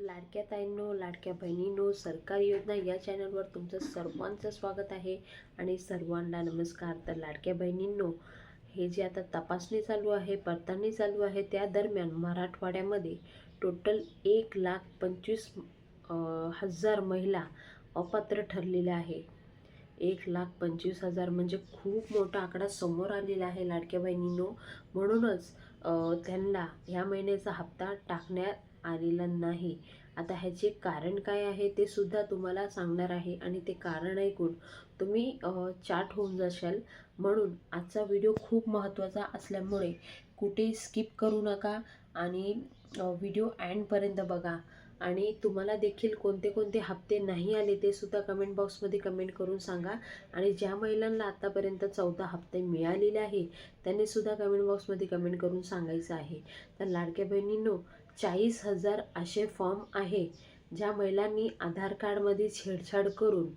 लाडक्या ताईंनो लाडक्या बहिणींनो सरकारी योजना या चॅनलवर तुमचं सर्वांचं स्वागत आहे आणि सर्वांना नमस्कार. तर लाडक्या बहिणींनो हे जे आता तपासणी चालू आहे पडताळणी चालू आहे त्या दरम्यान मराठवाड्यामध्ये टोटल एक लाख पंचवीस हजार महिला अपात्र ठरलेल्या आहे. एक लाख पंचवीस हजार म्हणजे खूप मोठा आकडा समोर आलेला आहे लाडक्या बहिणींनो. म्हणूनच त्यांना ह्या महिन्याचा हप्ता टाकण्यात आलेला नाही. आता ह्याचे कारण काय आहे ते सुद्धा तुम्हाला सांगणार आहे आणि ते कारण ऐकून तुम्ही चाट होऊन जाशाल. म्हणून आजचा व्हिडिओ खूप महत्त्वाचा असल्यामुळे कुठे स्किप करू नका आणि व्हिडिओ अँडपर्यंत बघा. आणि तुम्हाला देखील कोणते कोणते हप्ते नाही आले ते सुद्धा कमेंट बॉक्समध्ये कमेंट करून सांगा. आणि ज्या महिलांना आतापर्यंत चौदा हप्ते मिळालेले आहे त्यांनीसुद्धा कमेंट बॉक्समध्ये कमेंट करून सांगायचं आहे. तर लाडक्या बहिणींनो चाळीस हजार असे फॉर्म आहे ज्या महिलांनी आधार कार्डमध्ये छेडछाड करून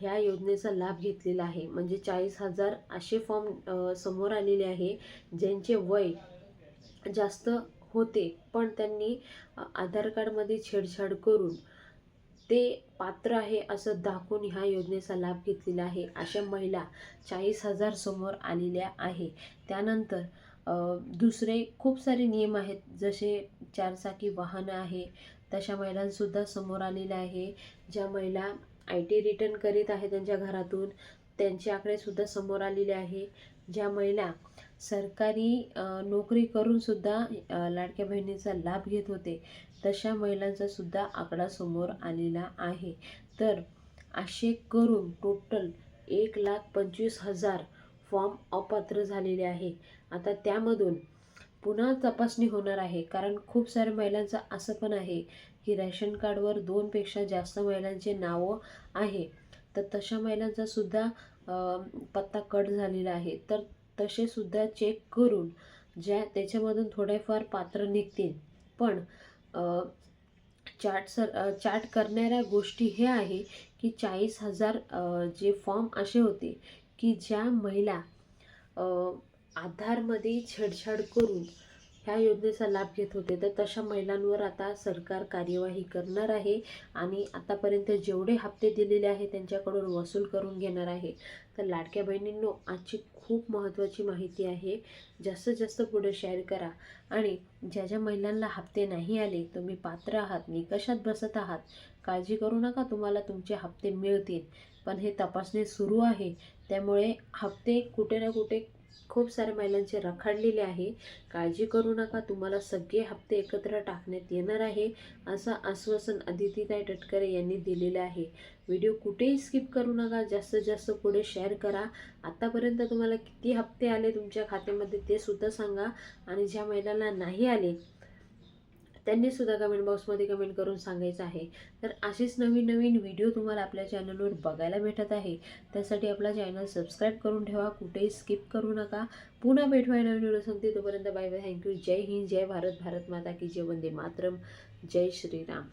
ह्या योजनेचा लाभ घेतलेला आहे. म्हणजे चाळीस हजार असे फॉर्म समोर आलेले आहे ज्यांचे वय जास्त होते पण त्यांनी आधार कार्डमध्ये छेडछाड करून ते पात्र आहे असं दाखवून ह्या योजनेचा लाभ घेतलेला आहे. अशा महिला चाळीस हजार समोर आलेल्या आहे. त्यानंतर दुसरे खूप सारे नियम आहेत जसे चारचाकी वाहनं आहे. तशा महिलांसुद्धा समोर आलेल्या आहे. ज्या महिला आय टी रिटर्न करीत आहे त्यांच्या घरातून त्यांचे आकडेसुद्धा समोर आलेले आहे. ज्या महिला सरकारी नोकरी करूनसुद्धा लाडक्या बहिणीचा लाभ घेत होते तशा महिलांचासुद्धा आकडा समोर आलेला आहे. तर असे करून टोटल एक लाख पंचवीस हजार फॉर्म अपात्र झालेले आहे. आता त्यामधून पुन्हा तपासणी होणार आहे. कारण खूप साऱ्या महिलांचं असं पण आहे की रॅशन कार्डवर दोनपेक्षा जास्त महिलांचे नावं आहे. तर तशा महिलांचा सुद्धा पत्ता कट झालेला आहे. तर तसेसुद्धा चेक करून ज्या त्याच्यामधून थोडेफार पात्र निघतील. पण अ, चाट सर अ, चाट करणाऱ्या गोष्टी हे आहे की चाळीस हजार जे फॉर्म असे होते की ज्या महिला आधारमध्ये छेडछाड करून ह्या योजनेचा लाभ घेत होते. तर तशा महिलांवर आता सरकार कार्यवाही करणार आहे आणि आतापर्यंत जेवढे हप्ते दिलेले आहे त्यांच्याकडून वसूल करून घेणार आहे. तर लाडक्या बहिणींनो आजची खूप महत्त्वाची माहिती आहे. जास्तीत जास्त पुढे शेअर करा. आणि ज्या ज्या महिलांना हप्ते नाही आले तुम्ही पात्र आहात निकषात बसत आहात काळजी करू नका तुम्हाला तुमचे हप्ते मिळतील. पण हे तपासणी सुरू आहे. त्यामुळे हप्ते कुठे ना कुठे खूप साऱ्या महिलांचे रखडलेले आहे. काळजी करू नका तुम्हाला सगळे हप्ते एकत्र टाकण्यात येणार आहे असं आश्वासन अदितीताई टटकरे यांनी दिलेलं आहे. व्हिडिओ कुठेही स्किप करू नका जास्तीत जास्त पुढे शेअर करा. आत्तापर्यंत तुम्हाला किती हप्ते आले तुमच्या खात्यामध्ये ते सुद्धा सांगा. आणि ज्या महिलांना नाही आले त्यांनी सुद्धा कमेंट बॉक्समध्ये कमेंट करून सांगायचं आहे. तर असेच नवीन नवीन व्हिडिओ तुम्हाला आपल्या चॅनलवर बघायला भेटत आहे. त्यासाठी आपला चॅनल सबस्क्राईब करून ठेवा. कुठेही स्किप करू नका. पुन्हा भेटवाय नवीन व्हिडिओ सांगते तोपर्यंत बाय बाय थँक्यू जय हिंद. जय भारत. भारत माता की जय. वंदे मातरम. जय श्रीराम.